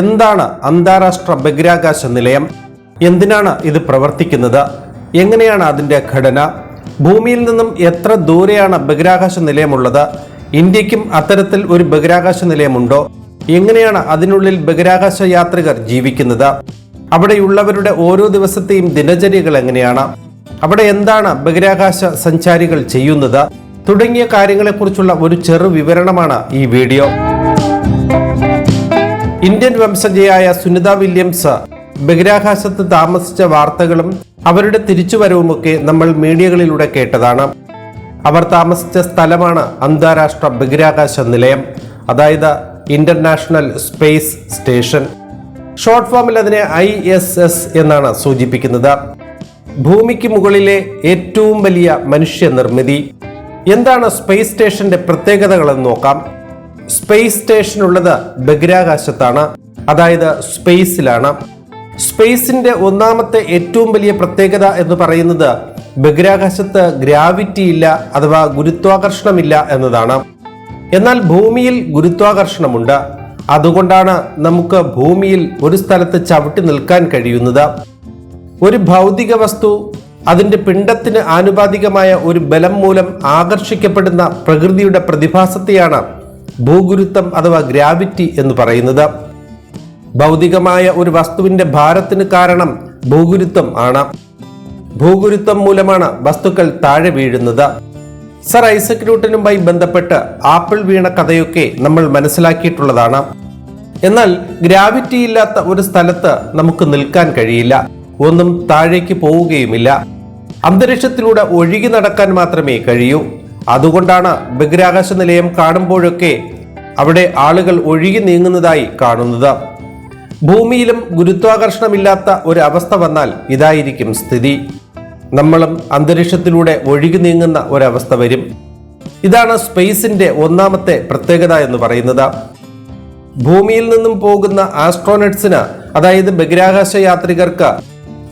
എന്താണ് അന്താരാഷ്ട്ര ബഹിരാകാശ നിലയം? എന്തിനാണ് ഇത് പ്രവർത്തിക്കുന്നത്? എങ്ങനെയാണ് അതിന്റെ ഘടന? ഭൂമിയിൽ നിന്നും എത്ര ദൂരെയാണ് ബഹിരാകാശ നിലയമുള്ളത്? ഇന്ത്യക്കും അത്തരത്തിൽ ഒരു ബഹിരാകാശ നിലയമുണ്ടോ? എങ്ങനെയാണ് അതിനുള്ളിൽ ബഹിരാകാശ യാത്രികർ ജീവിക്കുന്നത്? അവിടെയുള്ളവരുടെ ഓരോ ദിവസത്തെയും ദിനചര്യകൾ എങ്ങനെയാണ്? അവിടെ എന്താണ് ബഹിരാകാശ സഞ്ചാരികൾ ചെയ്യുന്നത്? തുടങ്ങിയ കാര്യങ്ങളെക്കുറിച്ചുള്ള ഒരു ചെറു വിവരണമാണ് ഈ വീഡിയോ. ഇന്ത്യൻ വംശജയായ സുനിത വില്യംസ് ബഹിരാകാശത്ത് താമസിച്ച വാർത്തകളും അവരുടെ തിരിച്ചുവരവുമൊക്കെ നമ്മൾ മീഡിയകളിലൂടെ കേട്ടതാണ്. അവർ താമസിച്ച സ്ഥലമാണ് അന്താരാഷ്ട്ര ബഹിരാകാശ നിലയം അതായത് ഇന്റർനാഷണൽ സ്പേസ് സ്റ്റേഷൻ. ഷോർട്ട് ഫോമിൽ അതിനെ ഐ എസ് എസ് എന്നാണ് സൂചിപ്പിക്കുന്നത്. ഭൂമിക്ക് മുകളിലെ ഏറ്റവും വലിയ മനുഷ്യ നിർമ്മിതി എന്താണ് സ്പേസ് സ്റ്റേഷന്റെ പ്രത്യേകതകളെന്ന് നോക്കാം. സ്പേസ് സ്റ്റേഷൻ ഉള്ളത് ബഹിരാകാശത്താണ്. അതായത് സ്പേസിലാണ്. സ്പേസിന്റെ ഒന്നാമത്തെ ഏറ്റവും വലിയ പ്രത്യേകത എന്ന് പറയുന്നത് ബഹിരാകാശത്ത് ഗ്രാവിറ്റി ഇല്ല അഥവാ ഗുരുത്വാകർഷണമില്ല എന്നതാണ്. എന്നാൽ ഭൂമിയിൽ ഗുരുത്വാകർഷണമുണ്ട്. അതുകൊണ്ടാണ് നമുക്ക് ഭൂമിയിൽ ഒരു സ്ഥലത്ത് ചവിട്ടി നിൽക്കാൻ കഴിയുന്നത്. ഒരു ഭൗതിക വസ്തു അതിന്റെ പിണ്ടത്തിന് ആനുപാതികമായ ഒരു ബലം മൂലം ആകർഷിക്കപ്പെടുന്ന പ്രകൃതിയുടെ പ്രതിഭാസത്തെയാണ് ഭൂഗുരുത്വം അഥവാ ഗ്രാവിറ്റി എന്ന് പറയുന്നത് ഭൗതികമായ ഒരു വസ്തുവിന്റെ ഭാരത്തിന് കാരണം ഭൂഗുരുത്വം ആണ്. ഭൂഗുരുത്വം മൂലമാണ് വസ്തുക്കൾ താഴെ വീഴുന്നത്. സർ ഐസക് ന്യൂട്ടനുമായി ബന്ധപ്പെട്ട് ആപ്പിൾ വീണ കഥയൊക്കെ നമ്മൾ മനസ്സിലാക്കിയിട്ടുള്ളതാണ്. എന്നാൽ ഗ്രാവിറ്റി ഇല്ലാത്ത ഒരു സ്ഥലത്ത് നമുക്ക് നിൽക്കാൻ കഴിയില്ല. ഒന്നും താഴേക്ക് പോവുകയുമില്ല. അന്തരീക്ഷത്തിലൂടെ ഒഴുകി നടക്കാൻ മാത്രമേ കഴിയൂ. അതുകൊണ്ടാണ് ബഹിരാകാശ നിലയം കാണുമ്പോഴൊക്കെ അവിടെ ആളുകൾ ഒഴുകി നീങ്ങുന്നതായി കാണുന്നത്. ഭൂമിയിലും ഗുരുത്വാകർഷണമില്ലാത്ത ഒരു അവസ്ഥ വന്നാൽ ഇതായിരിക്കും സ്ഥിതി. നമ്മളും അന്തരീക്ഷത്തിലൂടെ ഒഴുകി നീങ്ങുന്ന ഒരവസ്ഥ വരും. ഇതാണ് സ്പേസിന്റെ ഒന്നാമത്തെ പ്രത്യേകത എന്ന് പറയുന്നത്. ഭൂമിയിൽ നിന്നും പോകുന്ന ആസ്ട്രോനട്സിന് അതായത് ബഹിരാകാശ യാത്രികർക്ക്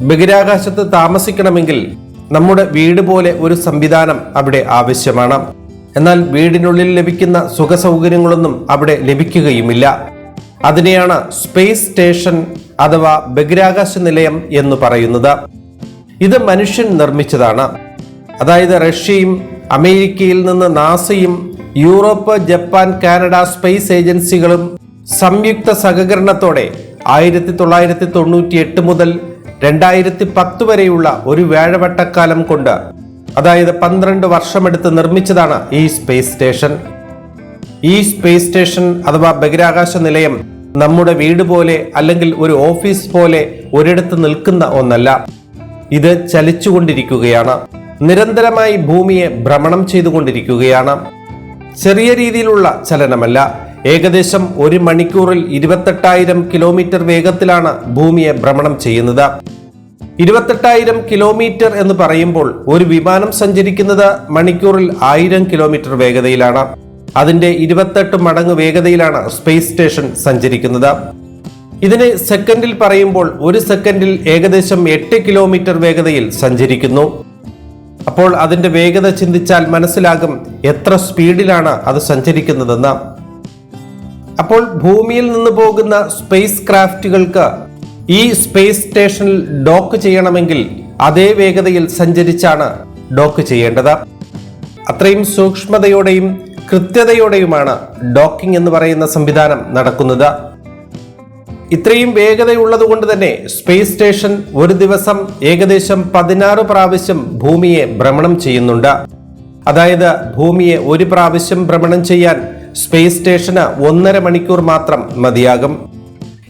ബഹിരാകാശത്ത് താമസിക്കണമെങ്കിൽ നമ്മുടെ വീട് പോലെ ഒരു സംവിധാനം അവിടെ ആവശ്യമാണ്. എന്നാൽ വീടിനുള്ളിൽ ലഭിക്കുന്ന സുഖ സൗകര്യങ്ങളൊന്നും അവിടെ ലഭിക്കുകയുമില്ല. അതിനെയാണ് സ്പേസ് സ്റ്റേഷൻ അഥവാ ബഹിരാകാശ നിലയം എന്ന് പറയുന്നത്. ഇത് മനുഷ്യൻ നിർമ്മിച്ചതാണ്. അതായത് റഷ്യയും അമേരിക്കയിൽ നിന്ന് നാസയും യൂറോപ്പ് ജപ്പാൻ കാനഡ സ്പേസ് ഏജൻസികളും സംയുക്ത സഹകരണത്തോടെ ആയിരത്തി തൊള്ളായിരത്തി തൊണ്ണൂറ്റി എട്ട് മുതൽ രണ്ടായിരത്തി പത്ത് വരെയുള്ള ഒരു വേഴവട്ടക്കാലം കൊണ്ട് അതായത് പന്ത്രണ്ട് വർഷമെടുത്ത് നിർമ്മിച്ചതാണ് ഈ സ്പേസ് സ്റ്റേഷൻ ഈ സ്പേസ് സ്റ്റേഷൻ അഥവാ ബഹിരാകാശ നിലയം നമ്മുടെ വീട് പോലെ അല്ലെങ്കിൽ ഒരു ഓഫീസ് പോലെ ഒരിടത്ത് നിൽക്കുന്ന ഒന്നല്ല. ഇത് ചലിച്ചുകൊണ്ടിരിക്കുകയാണ്. നിരന്തരമായി ഭൂമിയെ ഭ്രമണം ചെയ്തുകൊണ്ടിരിക്കുകയാണ്. ചെറിയ രീതിയിലുള്ള ചലനമല്ല. ഏകദേശം ഒരു മണിക്കൂറിൽ ഇരുപത്തെട്ടായിരം കിലോമീറ്റർ വേഗത്തിലാണ് ഭൂമിയെ ഭ്രമണം ചെയ്യുന്നത്. ഇരുപത്തെട്ടായിരം കിലോമീറ്റർ എന്ന് പറയുമ്പോൾ ഒരു വിമാനം സഞ്ചരിക്കുന്നത് മണിക്കൂറിൽ ആയിരം കിലോമീറ്റർ വേഗതയിലാണ്. അതിന്റെ ഇരുപത്തെട്ട് മടങ്ങ് വേഗതയിലാണ് സ്പേസ് സ്റ്റേഷൻ സഞ്ചരിക്കുന്നത്. ഇതിനെ സെക്കൻഡിൽ പറയുമ്പോൾ ഒരു സെക്കൻഡിൽ ഏകദേശം എട്ട് കിലോമീറ്റർ വേഗതയിൽ സഞ്ചരിക്കുന്നു. അപ്പോൾ അതിന്റെ വേഗത ചിന്തിച്ചാൽ മനസ്സിലാകും എത്ര സ്പീഡിലാണ് അത് സഞ്ചരിക്കുന്നതെന്ന്. അപ്പോൾ ഭൂമിയിൽ നിന്ന് പോകുന്ന സ്പേസ് ക്രാഫ്റ്റുകൾക്ക് ഈ സ്പേസ് സ്റ്റേഷനിൽ ഡോക്ക് ചെയ്യണമെങ്കിൽ അതേ വേഗതയിൽ സഞ്ചരിച്ചാണ് ഡോക്ക് ചെയ്യേണ്ടത്. അത്രയും സൂക്ഷ്മതയോടെയും കൃത്യതയോടെയുമാണ് ഡോക്കിംഗ് എന്ന് പറയുന്ന സംവിധാനം നടക്കുന്നത്. ഇത്രയും വേഗതയുള്ളത് കൊണ്ട് തന്നെ സ്പേസ് സ്റ്റേഷൻ ഒരു ദിവസം ഏകദേശം പതിനാറ് പ്രാവശ്യം ഭൂമിയെ ഭ്രമണം ചെയ്യുന്നുണ്ട്. അതായത് ഭൂമിയെ ഒരു പ്രാവശ്യം ഭ്രമണം ചെയ്യാൻ സ്പേസ് സ്റ്റേഷന് ഒന്നര മണിക്കൂർ മാത്രം മതിയാകും.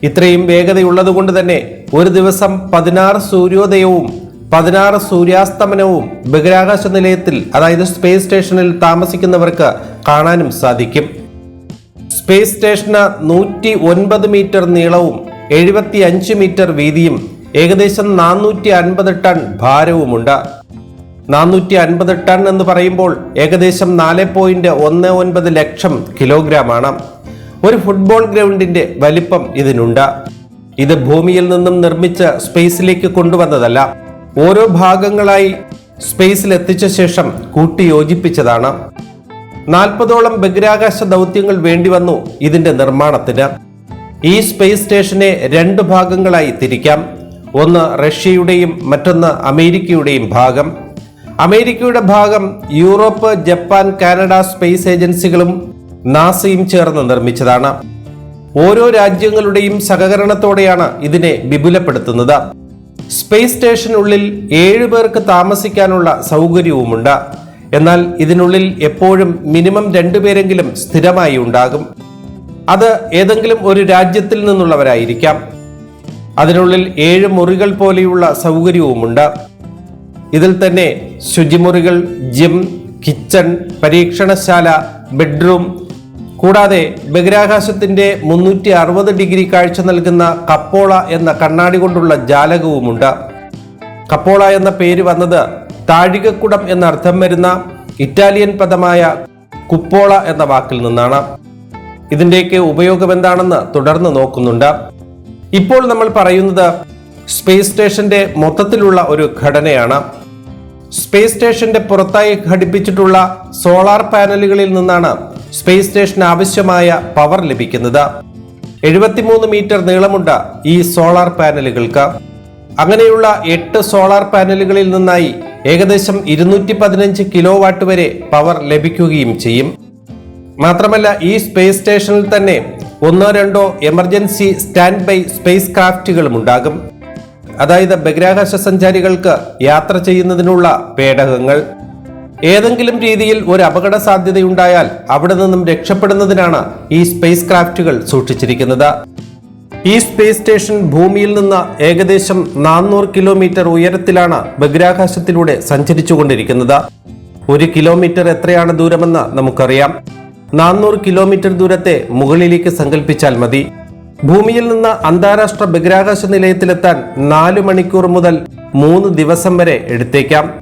ഇത്രയും വേഗതയുള്ളതുകൊണ്ട് തന്നെ ഒരു ദിവസം പതിനാറ് സൂര്യോദയവും പതിനാറ് സൂര്യാസ്തമനവും ബഹിരാകാശ നിലയത്തിൽ അതായത് സ്പേസ് സ്റ്റേഷനിൽ താമസിക്കുന്നവർക്ക് കാണാനും സാധിക്കും. സ്പേസ് സ്റ്റേഷന് നൂറ്റി ഒൻപത് മീറ്റർ നീളവും എഴുപത്തി അഞ്ച് മീറ്റർ വീതിയും ഏകദേശം നാനൂറ്റി അൻപത് ടൺ ഭാരവുമുണ്ട്. നാനൂറ്റി അൻപത് ടൺ എന്ന് പറയുമ്പോൾ ഏകദേശം നാല് പോയിന്റ് ഒന്ന് ഒൻപത് ലക്ഷം കിലോഗ്രാമാണ്. ഒരു ഫുട്ബോൾ ഗ്രൗണ്ടിന്റെ വലിപ്പം ഇതിനുണ്ട്. ഇത് ഭൂമിയിൽ നിന്നും നിർമ്മിച്ച് സ്പേസിലേക്ക് കൊണ്ടുവന്നതല്ല ഓരോ ഭാഗങ്ങളായി സ്പേസിൽ എത്തിച്ച ശേഷം കൂട്ടിയോജിപ്പിച്ചതാണ്. നാൽപ്പതോളം ബഹിരാകാശ ദൗത്യങ്ങൾ വേണ്ടി വന്നു ഇതിന്റെ നിർമ്മാണത്തിന്. ഈ സ്പേസ് സ്റ്റേഷനെ രണ്ട് ഭാഗങ്ങളായി തിരിക്കാം. ഒന്ന് റഷ്യയുടെയും മറ്റൊന്ന് അമേരിക്കയുടെയും ഭാഗം. അമേരിക്കയുടെ ഭാഗം യൂറോപ്പ് ജപ്പാൻ കാനഡ സ്പേസ് ഏജൻസികളും നാസയും ചേർന്ന് നിർമ്മിച്ചതാണ്. ഓരോ രാജ്യങ്ങളുടെയും സഹകരണത്തോടെയാണ് ഇതിനെ വിപുലപ്പെടുത്തുന്നത്. സ്പേസ് സ്റ്റേഷനുള്ളിൽ ഏഴു പേർക്ക് താമസിക്കാനുള്ള സൗകര്യവുമുണ്ട്. എന്നാൽ ഇതിനുള്ളിൽ എപ്പോഴും മിനിമം രണ്ടുപേരെങ്കിലും സ്ഥിരമായി ഉണ്ടാകും. അത് ഏതെങ്കിലും ഒരു രാജ്യത്തിൽ നിന്നുള്ളവരായിരിക്കാം. അതിനുള്ളിൽ ഏഴ് മുറികൾ പോലെയുള്ള സൗകര്യവുമുണ്ട്. ഇതിൽ തന്നെ ശുചിമുറികൾ ജിം കിച്ചൺ പരീക്ഷണശാല ബെഡ്റൂം കൂടാതെ ബഹിരാകാശത്തിന്റെ മുന്നൂറ്റി അറുപത് ഡിഗ്രി കാഴ്ച നൽകുന്ന കപ്പോള എന്ന കണ്ണാടി കൊണ്ടുള്ള ജാലകവുമുണ്ട്. കപ്പോള എന്ന പേര് വന്നത് താഴികക്കുടം എന്നർത്ഥം വരുന്ന ഇറ്റാലിയൻ പദമായ കുപ്പോള എന്ന വാക്കിൽ നിന്നാണ്. ഇതിന്റെയൊക്കെ ഉപയോഗം എന്താണെന്ന് തുടർന്ന് നോക്കുന്നുണ്ട്. ഇപ്പോൾ നമ്മൾ പറയുന്നത് സ്പേസ് സ്റ്റേഷന്റെ മൊത്തത്തിലുള്ള ഒരു ഘടനയാണ്. സ്പേസ് സ്റ്റേഷന്റെ പുറത്തായി ഘടിപ്പിച്ചിട്ടുള്ള സോളാർ പാനലുകളിൽ നിന്നാണ് സ്പേസ് സ്റ്റേഷന് ആവശ്യമായ പവർ ലഭിക്കുന്നത്. എഴുപത്തിമൂന്ന് മീറ്റർ നീളമുണ്ട് ഈ സോളാർ പാനലുകൾക്ക് അങ്ങനെയുള്ള എട്ട് സോളാർ പാനലുകളിൽ നിന്നായി ഏകദേശം ഇരുന്നൂറ്റി പതിനഞ്ച് കിലോ വാട്ട് വരെ പവർ ലഭിക്കുകയും ചെയ്യും. മാത്രമല്ല ഈ സ്പേസ് സ്റ്റേഷനിൽ തന്നെ ഒന്നോ രണ്ടോ എമർജൻസി സ്റ്റാൻഡ് ബൈ സ്പേസ് ക്രാഫ്റ്റുകളും ഉണ്ടാകും. അതായത് ബഹിരാകാശ സഞ്ചാരികൾക്ക് യാത്ര ചെയ്യുന്നതിനുള്ള പേടകങ്ങൾ. ഏതെങ്കിലും രീതിയിൽ ഒരു അപകട സാധ്യതയുണ്ടായാൽ അവിടെ നിന്നും രക്ഷപ്പെടുന്നതിനാണ് ഈ സ്പേസ് ക്രാഫ്റ്റുകൾ സൂക്ഷിച്ചിരിക്കുന്നത്. ഈ സ്പേസ് സ്റ്റേഷൻ ഭൂമിയിൽ നിന്ന് ഏകദേശം നാനൂറ് കിലോമീറ്റർ ഉയരത്തിലാണ് ബഹിരാകാശത്തിലൂടെ സഞ്ചരിച്ചുകൊണ്ടിരിക്കുന്നത്. ഒരു കിലോമീറ്റർ എത്രയാണ് ദൂരമെന്ന് നമുക്കറിയാം. നാനൂറ് കിലോമീറ്റർ ദൂരത്തെ മുകളിലേക്ക് സങ്കല്പിച്ചാൽ മതി. ഭൂമിയിൽ നിന്ന് അന്താരാഷ്ട്ര ബഹിരാകാശ നിലയത്തിലെത്താൻ നാല് മണിക്കൂർ മുതൽ മൂന്ന് ദിവസം വരെ എടുത്തേക്കാം.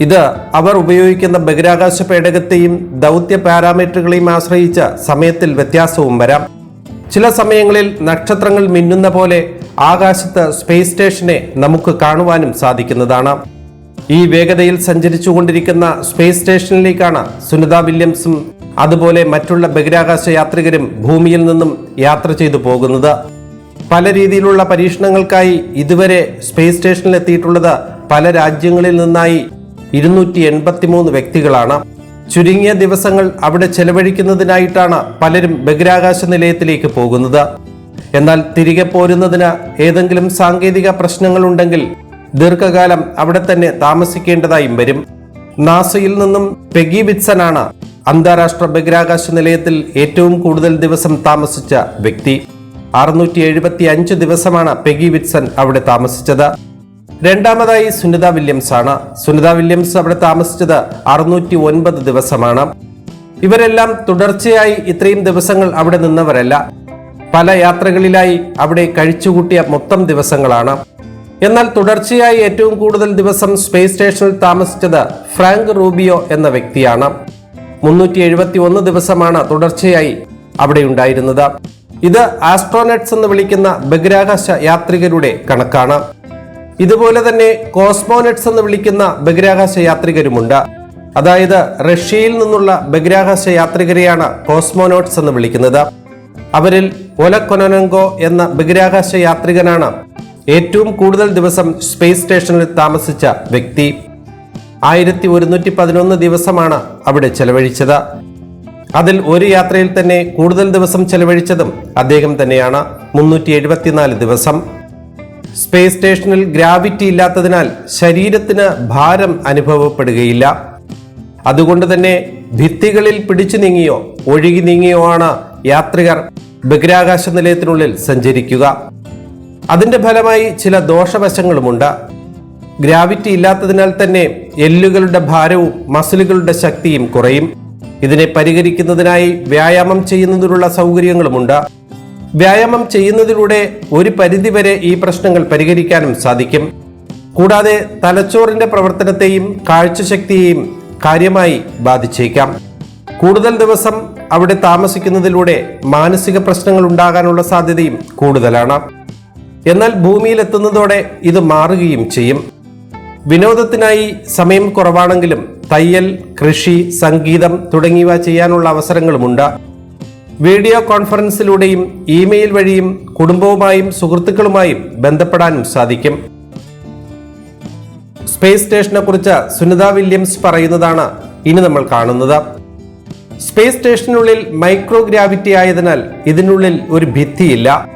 ഇത് അവർ ഉപയോഗിക്കുന്ന ബഹിരാകാശ പേടകത്തെയും ദൗത്യ പാരാമീറ്ററുകളെയും ആശ്രയിച്ച സമയത്തിൽ വ്യത്യാസവും വരാം. ചില സമയങ്ങളിൽ നക്ഷത്രങ്ങൾ മിന്നുന്ന പോലെ ആകാശത്ത് സ്പേസ് സ്റ്റേഷനെ നമുക്ക് കാണുവാനും സാധിക്കുന്നതാണ്. ഈ വേഗതയിൽ സഞ്ചരിച്ചുകൊണ്ടിരിക്കുന്ന സ്പേസ് സ്റ്റേഷനിലേക്കാണ് സുനിത വില്യംസും അതുപോലെ മറ്റുള്ള ബഹിരാകാശ യാത്രികരും ഭൂമിയിൽ നിന്നും യാത്ര ചെയ്തു പോകുന്നത്. പല രീതിയിലുള്ള പരീക്ഷണങ്ങൾക്കായി ഇതുവരെ സ്പേസ് സ്റ്റേഷനിൽ എത്തിയിട്ടുള്ളത് പല രാജ്യങ്ങളിൽ നിന്നായി ഇരുന്നൂറ്റി എൺപത്തിമൂന്ന് വ്യക്തികളാണ്. ചുരുങ്ങിയ ദിവസങ്ങൾ അവിടെ ചെലവഴിക്കുന്നതിനായിട്ടാണ് പലരും ബഹിരാകാശ നിലയത്തിലേക്ക് പോകുന്നത്. എന്നാൽ തിരികെ പോരുന്നതിന് ഏതെങ്കിലും സാങ്കേതിക പ്രശ്നങ്ങളുണ്ടെങ്കിൽ ദീർഘകാലം അവിടെ തന്നെ താമസിക്കേണ്ടതായും വരും. നാസയിൽ നിന്നും പെഗി വിറ്റ്സനാണ് അന്താരാഷ്ട്ര ബഹിരാകാശ നിലയത്തിൽ ഏറ്റവും കൂടുതൽ ദിവസം താമസിച്ച വ്യക്തി. അറുന്നൂറ്റി എഴുപത്തി അഞ്ച് ദിവസമാണ് പെഗി വിറ്റ്സൺ അവിടെ താമസിച്ചത്. രണ്ടാമതായി സുനിത വില്യംസ് ആണ് സുനിത വില്യംസ് അവിടെ താമസിച്ചത് അറുന്നൂറ്റി ഒൻപത് ദിവസമാണ്. ഇവരെല്ലാം തുടർച്ചയായി ഇത്രയും ദിവസങ്ങൾ അവിടെ നിന്നവരല്ല. പല യാത്രകളിലായി അവിടെ കഴിച്ചുകൂട്ടിയ മൊത്തം ദിവസങ്ങളാണ്. എന്നാൽ തുടർച്ചയായി ഏറ്റവും കൂടുതൽ ദിവസം സ്പേസ് സ്റ്റേഷനിൽ താമസിച്ചത് ഫ്രാങ്ക് റൂബിയോ എന്ന വ്യക്തിയാണ്. മുന്നൂറ്റി എഴുപത്തി ഒന്ന് ദിവസമാണ് തുടർച്ചയായി അവിടെ ഉണ്ടായിരുന്നത് ഇത് ആസ്ട്രോനട്സ് എന്ന് വിളിക്കുന്ന ബഹിരാകാശ യാത്രികരുടെ കണക്കാണ്. ഇതുപോലെ തന്നെ കോസ്മോനട്സ് എന്ന് വിളിക്കുന്ന ബഹിരാകാശ യാത്രികരുമുണ്ട്. അതായത് റഷ്യയിൽ നിന്നുള്ള ബഹിരാകാശ യാത്രികരെയാണ് കോസ്മോനോട്ട്സ് എന്ന് വിളിക്കുന്നത്. അവരിൽ ഒലക്കൊനനങ്കോ എന്ന ബഹിരാകാശ യാത്രികനാണ് ഏറ്റവും കൂടുതൽ ദിവസം സ്പേസ് സ്റ്റേഷനിൽ താമസിച്ച വ്യക്തി ആയിരത്തി ഒരുന്നൂറ്റി പതിനൊന്ന് ദിവസമാണ് അവിടെ ചെലവഴിച്ചത്. അതിൽ ഒരു യാത്രയിൽ തന്നെ കൂടുതൽ ദിവസം ചെലവഴിച്ചതും അദ്ദേഹം തന്നെയാണ്. മുന്നൂറ്റി എഴുപത്തിനാല് ദിവസം. സ്പേസ് സ്റ്റേഷനിൽ ഗ്രാവിറ്റി ഇല്ലാത്തതിനാൽ ശരീരത്തിന് ഭാരം അനുഭവപ്പെടുകയില്ല. അതുകൊണ്ട് തന്നെ ഭിത്തികളിൽ പിടിച്ചു നീങ്ങിയോ ഒഴുകി നീങ്ങിയോ ആണ് യാത്രികർ ബഹിരാകാശ നിലയത്തിനുള്ളിൽ സഞ്ചരിക്കുക. അതിന്റെ ഫലമായി ചില ദോഷവശങ്ങളുമുണ്ട്. ഗ്രാവിറ്റി ഇല്ലാത്തതിനാൽ തന്നെ എല്ലുകളുടെ ഭാരവും മസിലുകളുടെ ശക്തിയും കുറയും. ഇതിനെ പരിഹരിക്കുന്നതിനായി വ്യായാമം ചെയ്യുന്നതിനുള്ള സൗകര്യങ്ങളുമുണ്ട്. വ്യായാമം ചെയ്യുന്നതിലൂടെ ഒരു പരിധിവരെ ഈ പ്രശ്നങ്ങൾ പരിഹരിക്കാനും സാധിക്കും. കൂടാതെ തലച്ചോറിന്റെ പ്രവർത്തനത്തെയും കാഴ്ചശക്തിയെയും കാര്യമായി ബാധിച്ചേക്കാം. കൂടുതൽ ദിവസം അവിടെ താമസിക്കുന്നതിലൂടെ മാനസിക പ്രശ്നങ്ങൾ ഉണ്ടാകാനുള്ള സാധ്യതയും കൂടുതലാണ്. എന്നാൽ ഭൂമിയിലെത്തുന്നതോടെ ഇത് മാറുകയും ചെയ്യും. വിനോദത്തിനായി സമയം കുറവാണെങ്കിലും തയ്യൽ കൃഷി സംഗീതം തുടങ്ങിയവ ചെയ്യാനുള്ള അവസരങ്ങളുമുണ്ട്. വീഡിയോ കോൺഫറൻസിലൂടെയും ഇമെയിൽ വഴിയും കുടുംബവുമായും സുഹൃത്തുക്കളുമായും ബന്ധപ്പെടാനും സാധിക്കും. സ്പേസ് സ്റ്റേഷനെ കുറിച്ച് സുനിത വില്യംസ് പറയുന്നതാണ് ഇനി നമ്മൾ കാണുന്നത്. സ്പേസ് സ്റ്റേഷനുള്ളിൽ മൈക്രോ ഗ്രാവിറ്റി ആയതിനാൽ ഇതിനുള്ളിൽ ഒരു ഭിത്തിയില്ല.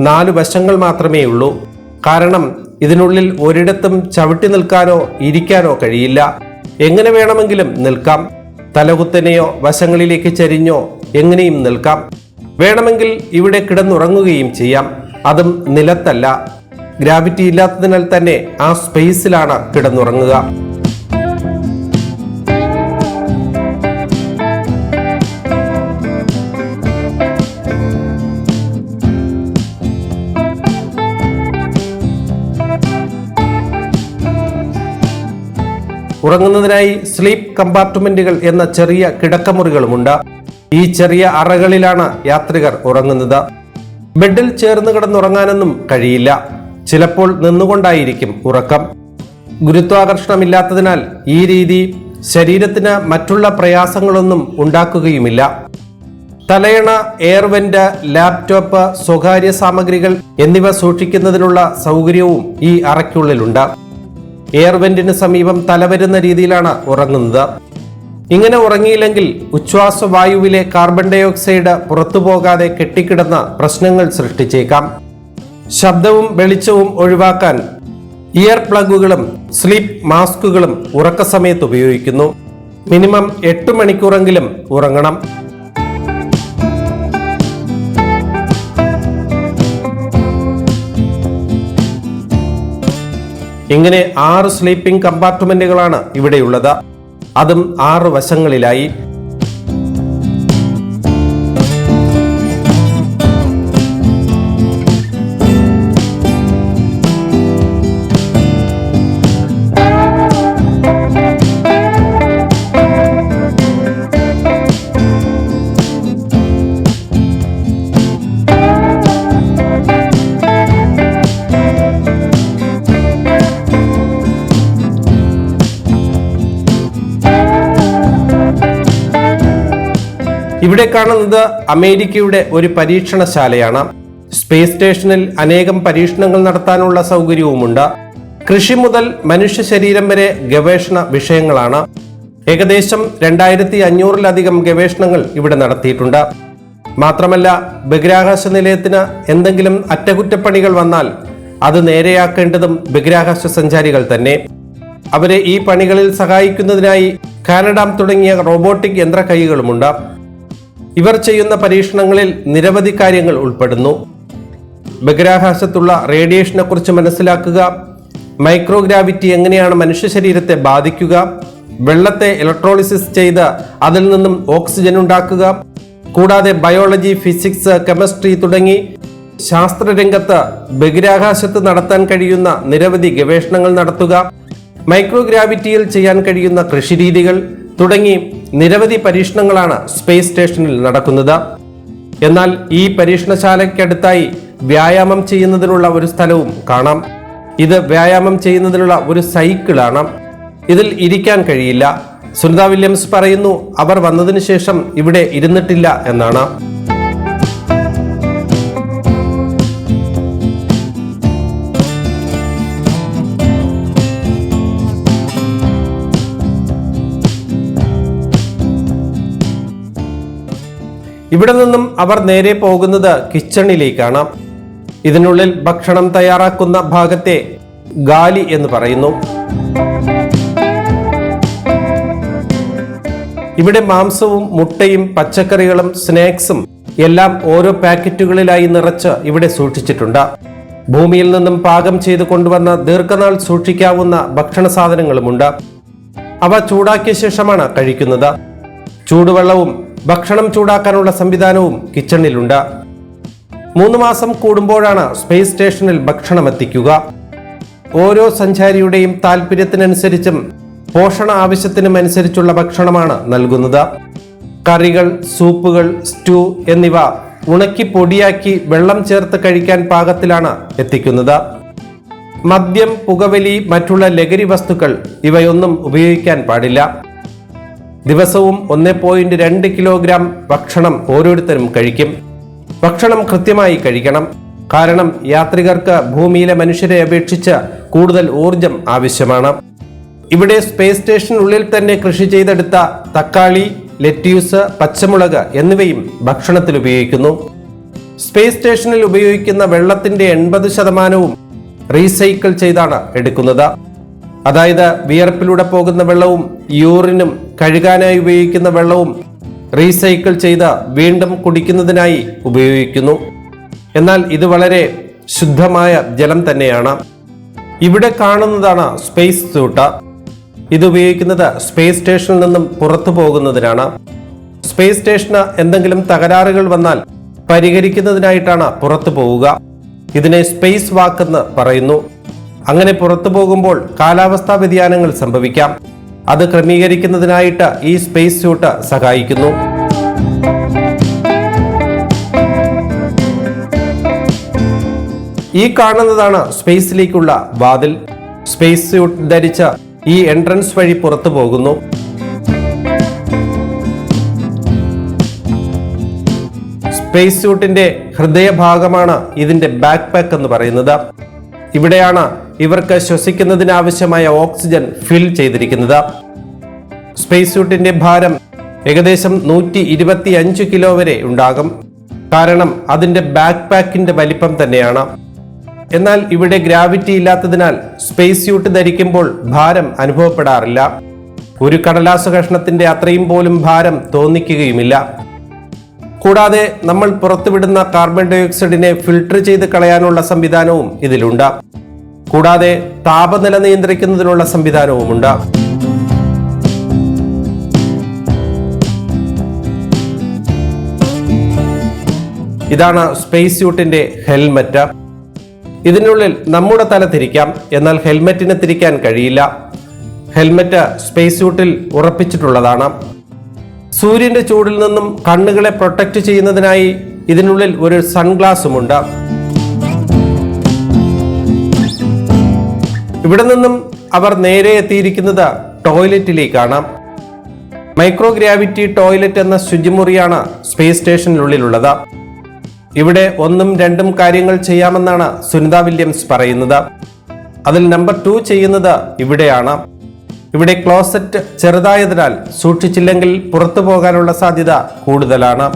നാല് വശങ്ങൾ മാത്രമേ ഉള്ളൂ. കാരണം ഇതിനുള്ളിൽ ഒരിടത്തും ചവിട്ടി നിൽക്കാനോ ഇരിക്കാനോ കഴിയില്ല. എങ്ങനെ വേണമെങ്കിലും നിൽക്കാം. തലകുത്തനെയോ വശങ്ങളിലേക്ക് ചരിഞ്ഞോ എങ്ങനെയും നിൽക്കാം. വേണമെങ്കിൽ ഇവിടെ കിടന്നുറങ്ങുകയും ചെയ്യാം. അതും നിലത്തല്ല. ഗ്രാവിറ്റി ഇല്ലാത്തതിനാൽ തന്നെ ആ സ്പേസിലാണ് കിടന്നുറങ്ങുക. ഉറങ്ങുന്നതിനായി സ്ലീപ്പ് കമ്പാർട്ട്മെന്റുകൾ എന്ന ചെറിയ കിടക്കമുറികളുമുണ്ട്. ഈ ചെറിയ അറകളിലാണ് യാത്രികർ ഉറങ്ങുന്നത്. ബെഡിൽ ചേർന്ന് കിടന്നുറങ്ങാനൊന്നും കഴിയില്ല. ചിലപ്പോൾ നിന്നുകൊണ്ടായിരിക്കും ഉറക്കം. ഗുരുത്വാകർഷണമില്ലാത്തതിനാൽ ഈ രീതി ശരീരത്തിന് മറ്റുള്ള പ്രയാസങ്ങളൊന്നും ഉണ്ടാക്കുകയുമില്ല. തലയണ എയർവെന്റ് ലാപ്ടോപ്പ് സ്വകാര്യ സാമഗ്രികൾ എന്നിവ സൂക്ഷിക്കുന്നതിനുള്ള സൗകര്യവും ഈ അറയ്ക്കുള്ളിലുണ്ട്. എയർവെന്റിന് സമീപം തലവരുന്ന രീതിയിലാണ് ഉറങ്ങുന്നത്. ഇങ്ങനെ ഉറങ്ങിയില്ലെങ്കിൽ ഉച്ഛ്വാസവായുവിലെ കാർബൺ ഡൈ ഓക്സൈഡ് പുറത്തു പോകാതെ കെട്ടിക്കിടന്ന പ്രശ്നങ്ങൾ സൃഷ്ടിച്ചേക്കാം. ശബ്ദവും വെളിച്ചവും ഒഴിവാക്കാൻ ഇയർ പ്ലഗുകളും സ്ലീപ്പ് മാസ്കുകളും ഉറക്ക സമയത്ത് ഉപയോഗിക്കുന്നു. മിനിമം എട്ട് മണിക്കൂറെങ്കിലും ഉറങ്ങണം. ഇങ്ങനെ ആറ് സ്ലീപ്പിംഗ് കമ്പാർട്ട്മെന്റുകളാണ് ഇവിടെയുള്ളത്. അതും ആറ് വശങ്ങളിലായി ഇവിടെ കാണുന്നത് അമേരിക്കയുടെ ഒരു പരീക്ഷണശാലയാണ്. സ്പേസ് സ്റ്റേഷനിൽ അനേകം പരീക്ഷണങ്ങൾ നടത്താനുള്ള സൗകര്യവുമുണ്ട്. കൃഷി മുതൽ മനുഷ്യ ശരീരം വരെ ഗവേഷണ വിഷയങ്ങളാണ്. ഏകദേശം രണ്ടായിരത്തി അഞ്ഞൂറിലധികം ഗവേഷണങ്ങൾ ഇവിടെ നടത്തിയിട്ടുണ്ട്. മാത്രമല്ല ബഹിരാകാശ നിലയത്തിന് എന്തെങ്കിലും അറ്റകുറ്റപ്പണികൾ വന്നാൽ അത് നേരെയാക്കേണ്ടതും ബഹിരാകാശ സഞ്ചാരികൾ തന്നെ. അവരെ ഈ പണികളിൽ സഹായിക്കുന്നതിനായി കാനഡാം തുടങ്ങിയ റോബോട്ടിക് യന്ത്ര കൈകളുമുണ്ട് ഇവർ ചെയ്യുന്ന പരീക്ഷണങ്ങളിൽ നിരവധി കാര്യങ്ങൾ ഉൾപ്പെടുന്നു. ബഹിരാകാശത്തുള്ള റേഡിയേഷനെ കുറിച്ച് മനസ്സിലാക്കുക. മൈക്രോഗ്രാവിറ്റി എങ്ങനെയാണ് മനുഷ്യ ശരീരത്തെ ബാധിക്കുക. വെള്ളത്തെ ഇലക്ട്രോളിസിസ് ചെയ്ത് അതിൽ നിന്നും ഓക്സിജൻ ഉണ്ടാക്കുക. കൂടാതെ ബയോളജി ഫിസിക്സ് കെമിസ്ട്രി തുടങ്ങി ശാസ്ത്രരംഗത്ത് ബഹിരാകാശത്ത് നടത്താൻ കഴിയുന്ന നിരവധി ഗവേഷണങ്ങൾ നടത്തുക. മൈക്രോഗ്രാവിറ്റിയിൽ ചെയ്യാൻ കഴിയുന്ന കൃഷിരീതികൾ തുടങ്ങി നിരവധി പരീക്ഷണങ്ങളാണ് സ്പേസ് സ്റ്റേഷനിൽ നടക്കുന്നത്. എന്നാൽ ഈ പരീക്ഷണശാലയ്ക്കടുത്തായി വ്യായാമം ചെയ്യുന്നതിനുള്ള ഒരു സ്ഥലവും കാണാം. ഇത് വ്യായാമം ചെയ്യുന്നതിനുള്ള ഒരു സൈക്കിളാണ്. ഇതിൽ ഇരിക്കാൻ കഴിയില്ല. സുനിത വില്യംസ് പറയുന്നു അവർ വന്നതിന് ശേഷം ഇവിടെ ഇരുന്നിട്ടില്ല എന്നാണ്. ഇവിടെ നിന്നും അവർ നേരെ പോകുന്നത് കിച്ചണിലേക്കാണ്. ഇതിനുള്ളിൽ ഭക്ഷണം തയ്യാറാക്കുന്ന ഭാഗത്തെ ഗാലി എന്ന് പറയുന്നു. ഇവിടെ മാംസവും മുട്ടയും പച്ചക്കറികളും സ്നാക്സും എല്ലാം ഓരോ പാക്കറ്റുകളിലായി നിറച്ച് ഇവിടെ സൂക്ഷിച്ചിട്ടുണ്ട്. ഭൂമിയിൽ നിന്നും പാകം ചെയ്ത് കൊണ്ടുവന്ന ദീർഘനാൾ സൂക്ഷിക്കാവുന്ന ഭക്ഷണ സാധനങ്ങളുമുണ്ട്. അവ ചൂടാക്കിയ ശേഷമാണ് കഴിക്കുന്നത്. ചൂടുവെള്ളവും ഭക്ഷണം ചൂടാക്കാനുള്ള സംവിധാനവും കിച്ചണിലുണ്ട്. മൂന്ന് മാസം കൂടുമ്പോഴാണ് സ്പേസ് സ്റ്റേഷനിൽ ഭക്ഷണം എത്തിക്കുക. ഓരോ സഞ്ചാരിയുടെയും താല്പര്യത്തിനനുസരിച്ചും പോഷണ ആവശ്യത്തിനും അനുസരിച്ചുള്ള ഭക്ഷണമാണ് നൽകുന്നത്. കറികൾ സൂപ്പുകൾ സ്റ്റൂ എന്നിവ ഉണക്കി പൊടിയാക്കി വെള്ളം ചേർത്ത് കഴിക്കാൻ പാകത്തിലാണ് എത്തിക്കുന്നത്. മദ്യം പുകവലി മറ്റുള്ള ലഹരി വസ്തുക്കൾ ഇവയൊന്നും ഉപയോഗിക്കാൻ പാടില്ല. ദിവസവും ഒന്ന് പോയിന്റ് രണ്ട് കിലോഗ്രാം ഭക്ഷണം ഓരോരുത്തരും കഴിക്കും. ഭക്ഷണം കൃത്യമായി കഴിക്കണം. കാരണം യാത്രികർക്ക് ഭൂമിയിലെ മനുഷ്യരെ അപേക്ഷിച്ച് കൂടുതൽ ഊർജം ആവശ്യമാണ്. ഇവിടെ സ്പേസ് സ്റ്റേഷനുള്ളിൽ തന്നെ കൃഷി ചെയ്തെടുത്ത തക്കാളി ലെറ്റ്യൂസ് പച്ചമുളക് എന്നിവയും ഭക്ഷണത്തിൽ ഉപയോഗിക്കുന്നു. സ്പേസ് സ്റ്റേഷനിൽ ഉപയോഗിക്കുന്ന വെള്ളത്തിന്റെ എൺപത് ശതമാനവും റീസൈക്കിൾ ചെയ്താണ് എടുക്കുന്നത്. അതായത് വിയർപ്പിലൂടെ പോകുന്ന വെള്ളവും യൂറിനും കഴുകാനായി ഉപയോഗിക്കുന്ന വെള്ളവും റീസൈക്കിൾ ചെയ്ത് വീണ്ടും കുടിക്കുന്നതിനായി ഉപയോഗിക്കുന്നു. എന്നാൽ ഇത് വളരെ ശുദ്ധമായ ജലം തന്നെയാണ്. ഇവിടെ കാണുന്നതാണ് സ്പേസ് സൂട്ട ഇത് ഉപയോഗിക്കുന്നത് സ്പേസ് സ്റ്റേഷനിൽ നിന്നും പുറത്തു പോകുന്നതിനാണ്. സ്പേസ് സ്റ്റേഷന് എന്തെങ്കിലും തകരാറുകൾ വന്നാൽ പരിഹരിക്കുന്നതിനായിട്ടാണ് പുറത്തു പോവുക. ഇതിനെ സ്പേസ് വാക്ക് എന്ന് പറയുന്നു. അങ്ങനെ പുറത്തു പോകുമ്പോൾ കാലാവസ്ഥാ വ്യതിയാനങ്ങൾ സംഭവിക്കാം. അത് ക്രമീകരിക്കുന്നതിനായിട്ട് ഈ സ്പേസ് സ്യൂട്ട് സഹായിക്കുന്നു. ഈ കാണുന്നതാണ് സ്പേസിലേക്കുള്ള വാതിൽ. സ്പേസ് സ്യൂട്ട് ധരിച്ച ഈ എൻട്രൻസ് വഴി പുറത്തു പോകുന്നു. സ്പേസ് സ്യൂട്ടിന്റെ ഹൃദയഭാഗമാണ് ഇതിന്റെ ബാക്ക് പാക്ക് എന്ന് പറയുന്നത്. ഇവിടെയാണ് ഇവർക്ക് ശ്വസിക്കുന്നതിനാവശ്യമായ ഓക്സിജൻ ഫിൽ ചെയ്തിരിക്കുന്നത്. സ്പേസ് സ്യൂട്ടിന്റെ ഭാരം ഏകദേശം നൂറ്റി ഇരുപത്തി അഞ്ച് കിലോ വരെ ഉണ്ടാകും. കാരണം അതിന്റെ ബാക്ക് പാക്കിന്റെ വലിപ്പം തന്നെയാണ്. എന്നാൽ ഇവിടെ ഗ്രാവിറ്റി ഇല്ലാത്തതിനാൽ സ്പേസ് സ്യൂട്ട് ധരിക്കുമ്പോൾ ഭാരം അനുഭവപ്പെടാറില്ല. ഒരു കടലാസ കഷ്ണത്തിന്റെ അത്രയും പോലും ഭാരം തോന്നിക്കുകയുമില്ല. കൂടാതെ നമ്മൾ പുറത്തുവിടുന്ന കാർബൺ ഡയോക്സൈഡിനെ ഫിൽട്ടർ ചെയ്ത് കളയാനുള്ള സംവിധാനവും ഇതിലുണ്ട്. കൂടാതെ താപനില നിയന്ത്രിക്കുന്നതിനുള്ള സംവിധാനവുമുണ്ട്. ഇതാണ് സ്പേസ് സ്യൂട്ടിന്റെ ഹെൽമറ്റ്. ഇതിനുള്ളിൽ നമ്മുടെ തല തിരിക്കാം എന്നാൽ ഹെൽമെറ്റിന് തിരിക്കാൻ കഴിയില്ല. ഹെൽമെറ്റ് സ്പേസ് സ്യൂട്ടിൽ ഉറപ്പിച്ചിട്ടുള്ളതാണ്. സൂര്യന്റെ ചൂടിൽ നിന്നും കണ്ണുകളെ പ്രൊട്ടക്ട് ചെയ്യുന്നതിനായി ഇതിനുള്ളിൽ ഒരു സൺഗ്ലാസുമുണ്ട്. ഇവിടെ നിന്നും അവർ നേരെ എത്തിയിരിക്കുന്നത് ടോയ്ലറ്റിലേക്കാണ്. മൈക്രോ ഗ്രാവിറ്റി ടോയ്ലറ്റ് എന്ന ശുചിമുറിയാണ് സ്പേസ് സ്റ്റേഷനിലുള്ളിലുള്ളത്. ഇവിടെ ഒന്നും രണ്ടും കാര്യങ്ങൾ ചെയ്യാമെന്നാണ് സുനിത വില്യംസ് പറയുന്നത്. അതിൽ നമ്പർ ടു ചെയ്യുന്നത് ഇവിടെയാണ്. ഇവിടെ ക്ലോസറ്റ് ചെറുതായതിനാൽ സൂക്ഷിച്ചില്ലെങ്കിൽ പുറത്തു പോകാനുള്ള സാധ്യത കൂടുതലാണ്.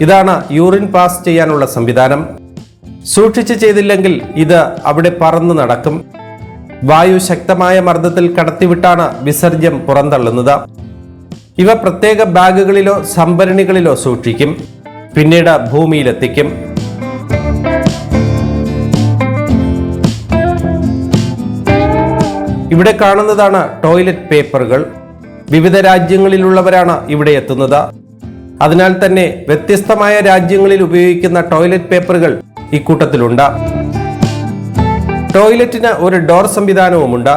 ഇതാണ് യൂറിൻ പാസ് ചെയ്യാനുള്ള സംവിധാനം. സൂക്ഷിച്ച് ചെയ്തില്ലെങ്കിൽ ഇത് അവിടെ പറന്നു നടക്കും. വായു ശക്തമായ മർദ്ദത്തിൽ കടത്തിവിട്ടാണ് വിസർജ്യം പുറന്തള്ളുന്നത്. ഇവ പ്രത്യേക ബാഗുകളിലോ സംഭരണികളിലോ സൂക്ഷിക്കും. പിന്നീട് ഭൂമിയിലെത്തിക്കും. ഇവിടെ കാണുന്നതാണ് ടോയ്ലറ്റ് പേപ്പറുകൾ. വിവിധ രാജ്യങ്ങളിലുള്ളവരാണ് ഇവിടെ എത്തുന്നത്. അതിനാൽ തന്നെ വ്യത്യസ്തമായ രാജ്യങ്ങളിൽ ഉപയോഗിക്കുന്ന ടോയ്ലറ്റ് പേപ്പറുകൾ ഇക്കൂട്ടത്തിലുണ്ട് ടോയ്ലറ്റിന് ഒരു ഡോർ സംവിധാനവുമുണ്ട്.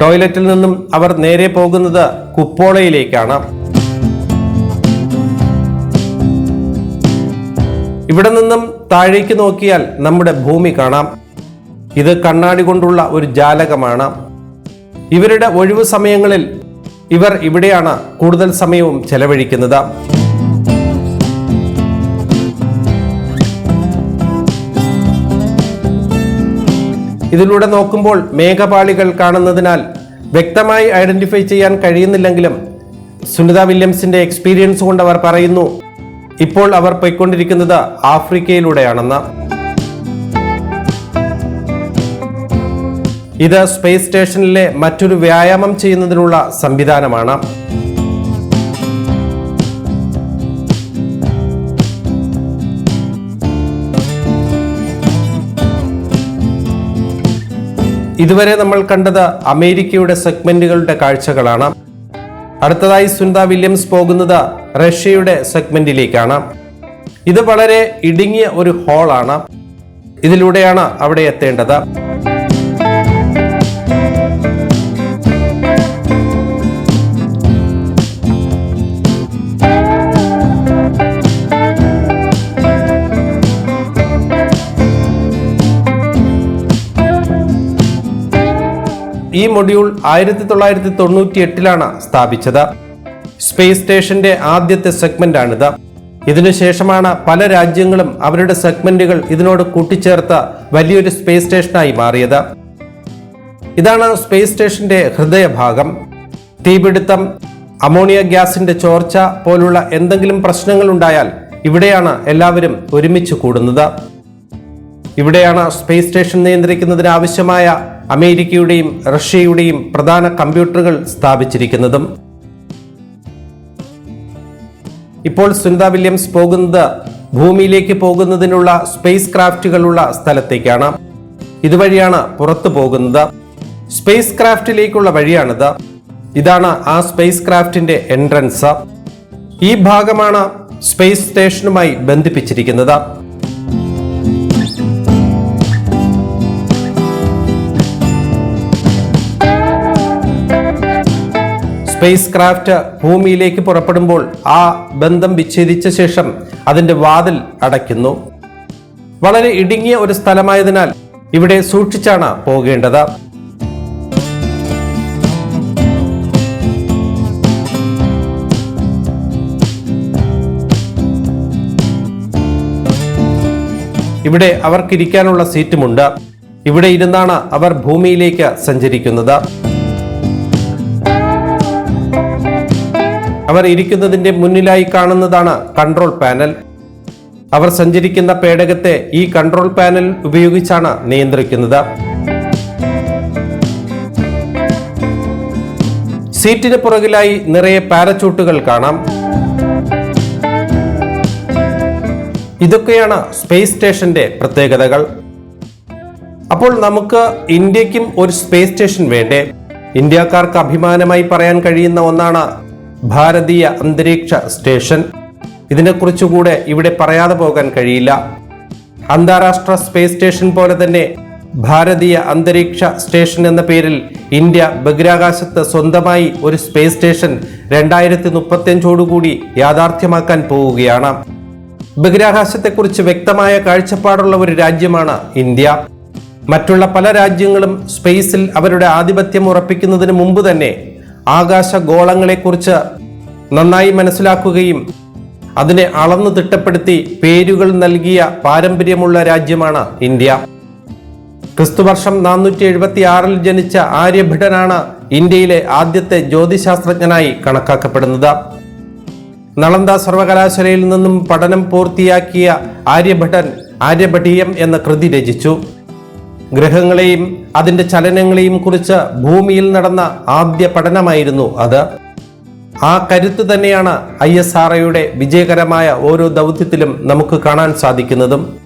ടോയ്ലറ്റിൽ നിന്നും അവർ നേരെ പോകുന്നത് കുപ്പോളയിലേക്കാണ്. ഇവിടെ നിന്നും താഴേക്ക് നോക്കിയാൽ നമ്മുടെ ഭൂമി കാണാം. ഇത് കണ്ണാടി കൊണ്ടുള്ള ഒരു ജാലകമാണ്. ഇവരുടെ ഒഴിവു സമയങ്ങളിൽ ഇവർ ഇവിടെയാണ് കൂടുതൽ സമയവും ചെലവഴിക്കുന്നത്. ഇതിലൂടെ നോക്കുമ്പോൾ മേഘപാളികൾ കാണുന്നതിനാൽ വ്യക്തമായി ഐഡന്റിഫൈ ചെയ്യാൻ കഴിയുന്നില്ലെങ്കിലും സുനിത വില്യംസിന്റെ എക്സ്പീരിയൻസ് കൊണ്ട് അവർ പറയുന്നു ഇപ്പോൾ അവർ പോയിക്കൊണ്ടിരിക്കുന്നത് ആഫ്രിക്കയിലൂടെയാണെന്ന്. ഇത് സ്പേസ് സ്റ്റേഷനിലെ മറ്റൊരു വ്യായാമം ചെയ്യുന്നതിനുള്ള സംവിധാനമാണ്. ഇതുവരെ നമ്മൾ കണ്ടത് അമേരിക്കയുടെ സെഗ്മെന്റുകളുടെ കാഴ്ചകളാണ്. അടുത്തതായി സുനിത വില്യംസ് പോകുന്നത് റഷ്യയുടെ സെഗ്മെന്റിലേക്കാണ്. ഇത് വളരെ ഇടുങ്ങിയ ഒരു ഹോളാണ്. ഇതിലൂടെയാണ് അവിടെ എത്തേണ്ടത്. ഈ മൊഡ്യൂൾ ആയിരത്തി തൊള്ളായിരത്തി തൊണ്ണൂറ്റി എട്ടിലാണ് സ്ഥാപിച്ചത്. സ്പേസ് സ്റ്റേഷന്റെ ആദ്യത്തെ സെഗ്മെന്റ് ആണിത് ഇതിനുശേഷമാണ് പല രാജ്യങ്ങളും അവരുടെ സെഗ്മെന്റുകൾ ഇതിനോട് കൂട്ടിച്ചേർത്ത് വലിയൊരു സ്പേസ് സ്റ്റേഷനായി മാറിയത്. ഇതാണ് സ്പേസ് സ്റ്റേഷന്റെ ഹൃദയഭാഗം. തീപിടുത്തം അമോണിയ ഗ്യാസിന്റെ ചോർച്ച പോലുള്ള എന്തെങ്കിലും പ്രശ്നങ്ങൾ ഉണ്ടായാൽ ഇവിടെയാണ് എല്ലാവരും ഒരുമിച്ച് കൂടുന്നത്. ഇവിടെയാണ് സ്പേസ് സ്റ്റേഷൻ നിയന്ത്രിക്കുന്നതിന് ആവശ്യമായ അമേരിക്കയുടെയും റഷ്യയുടെയും പ്രധാന കമ്പ്യൂട്ടറുകൾ സ്ഥാപിച്ചിരിക്കുന്നതും. ഇപ്പോൾ സുനിത വില്യംസ് പോകുന്നത് ഭൂമിയിലേക്ക് പോകുന്നതിനുള്ള സ്പേസ് ക്രാഫ്റ്റുകളുള്ള സ്ഥലത്തേക്കാണ്. ഇതുവഴിയാണ് പുറത്തു പോകുന്നത്. സ്പേസ് ക്രാഫ്റ്റിലേക്കുള്ള വഴിയാണിത്. ഇതാണ് ആ സ്പേസ് ക്രാഫ്റ്റിന്റെ എൻട്രൻസ്. ഈ ഭാഗമാണ് സ്പേസ് സ്റ്റേഷനുമായി ബന്ധിപ്പിച്ചിരിക്കുന്നത്. സ്പേസ് ക്രാഫ്റ്റ് ഭൂമിയിലേക്ക് പുറപ്പെടുമ്പോൾ ആ ബന്ധം വിച്ഛേദിച്ച ശേഷം അതിന്റെ വാതിൽ അടയ്ക്കുന്നു. വളരെ ഇടുങ്ങിയ ഒരു സ്ഥലമായതിനാൽ ഇവിടെ സൂക്ഷിച്ചാണ് പോകേണ്ടത്. ഇവിടെ അവർക്കിരിക്കാനുള്ള സീറ്റുമുണ്ട്. ഇവിടെ ഇരുന്നാണ് അവർ ഭൂമിയിലേക്ക് സഞ്ചരിക്കുന്നത്. അവർ ഇരിക്കുന്നതിന്റെ മുന്നിലായി കാണുന്നതാണ് കൺട്രോൾ പാനൽ. അവർ സഞ്ചരിക്കുന്ന പേടകത്തെ ഈ കൺട്രോൾ പാനൽ ഉപയോഗിച്ചാണ് നിയന്ത്രിക്കുന്നത്. സീറ്റിന് പുറകിലായി നിറയെ പാരച്ചൂട്ടുകൾ കാണാം. ഇതൊക്കെയാണ് സ്പേസ് സ്റ്റേഷന്റെ പ്രത്യേകതകൾ. അപ്പോൾ നമുക്ക് ഇന്ത്യക്കും ഒരു സ്പേസ് സ്റ്റേഷൻ വേണ്ടേ? ഇന്ത്യക്കാർക്ക് അഭിമാനമായി പറയാൻ കഴിയുന്ന ഒന്നാണ് ഭാരതീയ അന്തരീക്ഷ സ്റ്റേഷൻ. ഇതിനെക്കുറിച്ചുകൂടെ ഇവിടെ പറയാതെ പോകാൻ കഴിയില്ല. അന്താരാഷ്ട്ര സ്പേസ് സ്റ്റേഷൻ പോലെ തന്നെ ഭാരതീയ അന്തരീക്ഷ സ്റ്റേഷൻ എന്ന പേരിൽ ഇന്ത്യ ബഹിരാകാശത്ത് സ്വന്തമായി ഒരു സ്പേസ് സ്റ്റേഷൻ രണ്ടായിരത്തി മുപ്പത്തിയഞ്ചോടുകൂടി യാഥാർത്ഥ്യമാക്കാൻ പോവുകയാണ്. ബഹിരാകാശത്തെക്കുറിച്ച് വ്യക്തമായ കാഴ്ചപ്പാടുള്ള ഒരു രാജ്യമാണ് ഇന്ത്യ. മറ്റുള്ള പല രാജ്യങ്ങളും സ്പേസിൽ അവരുടെ ആധിപത്യം ഉറപ്പിക്കുന്നതിന് മുമ്പ് തന്നെ ആകാശ ഗോളങ്ങളെക്കുറിച്ച് നന്നായി മനസ്സിലാക്കുകയും അതിനെ അളന്നു തിട്ടപ്പെടുത്തി പേരുകൾ നൽകിയ പാരമ്പര്യമുള്ള രാജ്യമാണ് ഇന്ത്യ. ക്രിസ്തുവർഷം നാനൂറ്റി എഴുപത്തി ആറിൽ ജനിച്ച ആര്യഭടനാണ് ഇന്ത്യയിലെ ആദ്യത്തെ ജ്യോതിശാസ്ത്രജ്ഞനായി കണക്കാക്കപ്പെടുന്നത്. നളന്ദ സർവകലാശാലയിൽ നിന്നും പഠനം പൂർത്തിയാക്കിയ ആര്യഭട്ടൻ ആര്യഭട്ടീയം എന്ന കൃതി രചിച്ചു. ഗ്രഹങ്ങളെയും അതിന്റെ ചലനങ്ങളെയും കുറിച്ച് ഭൂമിയിൽ നടന്ന ആദ്യ പഠനമായിരുന്നു അത്. ആ കരുത്ത് തന്നെയാണ് ഐ എസ് ആർ വിജയകരമായ ഓരോ ദൗത്യത്തിലും നമുക്ക് കാണാൻ സാധിക്കുന്നതും.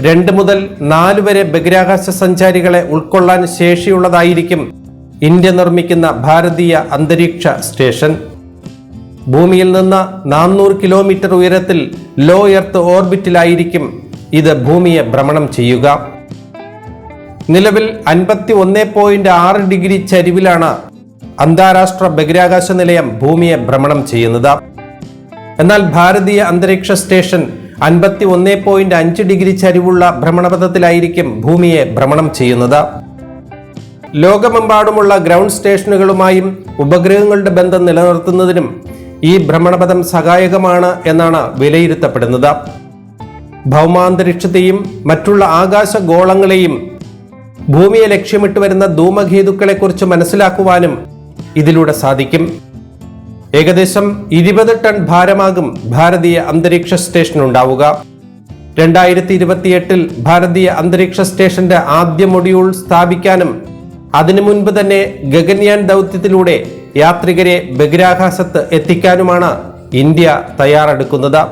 രണ്ട് മുതൽ നാല് വരെ ബഹിരാകാശ സഞ്ചാരികളെ ഉൾക്കൊള്ളാൻ ശേഷിയുള്ളതായിരിക്കും ഇന്ത്യ നിർമ്മിക്കുന്ന ഭാരതീയ അന്തരീക്ഷ സ്റ്റേഷൻ. ഭൂമിയിൽ നിന്ന് നാനൂറ് കിലോമീറ്റർ ഉയരത്തിൽ ലോ എർത്ത് ഓർബിറ്റിലായിരിക്കും ഇത് ഭൂമിയെ ഭ്രമണം ചെയ്യുക. നിലവിൽ അൻപത്തി ഒന്ന് പോയിന്റ് ആറ് ഡിഗ്രി ചരിവിലാണ് അന്താരാഷ്ട്ര ബഹിരാകാശ നിലയം ഭൂമിയെ ഭ്രമണം ചെയ്യുന്നത്. എന്നാൽ ഭാരതീയ അന്തരീക്ഷ സ്റ്റേഷൻ അൻപത്തി ഒന്ന് പോയിന്റ് അഞ്ച് ഡിഗ്രി ചരിവുള്ള ഭ്രമണപഥത്തിലായിരിക്കും ഭൂമിയെ ഭ്രമണം ചെയ്യുന്നത്. ലോകമെമ്പാടുമുള്ള ഗ്രൗണ്ട് സ്റ്റേഷനുകളുമായും ഉപഗ്രഹങ്ങളുടെ ബന്ധം നിലനിർത്തുന്നതിനും ഈ ഭ്രമണപഥം സഹായകമാണ് എന്നാണ് വിലയിരുത്തപ്പെടുന്നത്. ഭൗമാന്തരീക്ഷത്തെയും മറ്റുള്ള ആകാശ ഗോളങ്ങളെയും ഭൂമിയെ ലക്ഷ്യമിട്ട് വരുന്ന ധൂമകേതുക്കളെക്കുറിച്ച് മനസ്സിലാക്കുവാനും ഇതിലൂടെ സാധിക്കും. ഏകദേശം ഇരുപത് ടൺ ഭാരമാകും ഭാരതീയ അന്തരീക്ഷ സ്റ്റേഷൻ ഉണ്ടാവുക രണ്ടായിരത്തി ഇരുപത്തിയെട്ടിൽ ഭാരതീയ അന്തരീക്ഷ സ്റ്റേഷന്റെ ആദ്യ മൊഡ്യൂൾ സ്ഥാപിക്കാനും അതിനു മുൻപ് തന്നെ ഗഗൻയാൻ ദൗത്യത്തിലൂടെ യാത്രികരെ ബഹിരാകാശത്ത് എത്തിക്കാനുമാണ് ഇന്ത്യ തയ്യാറെടുക്കുന്നത്.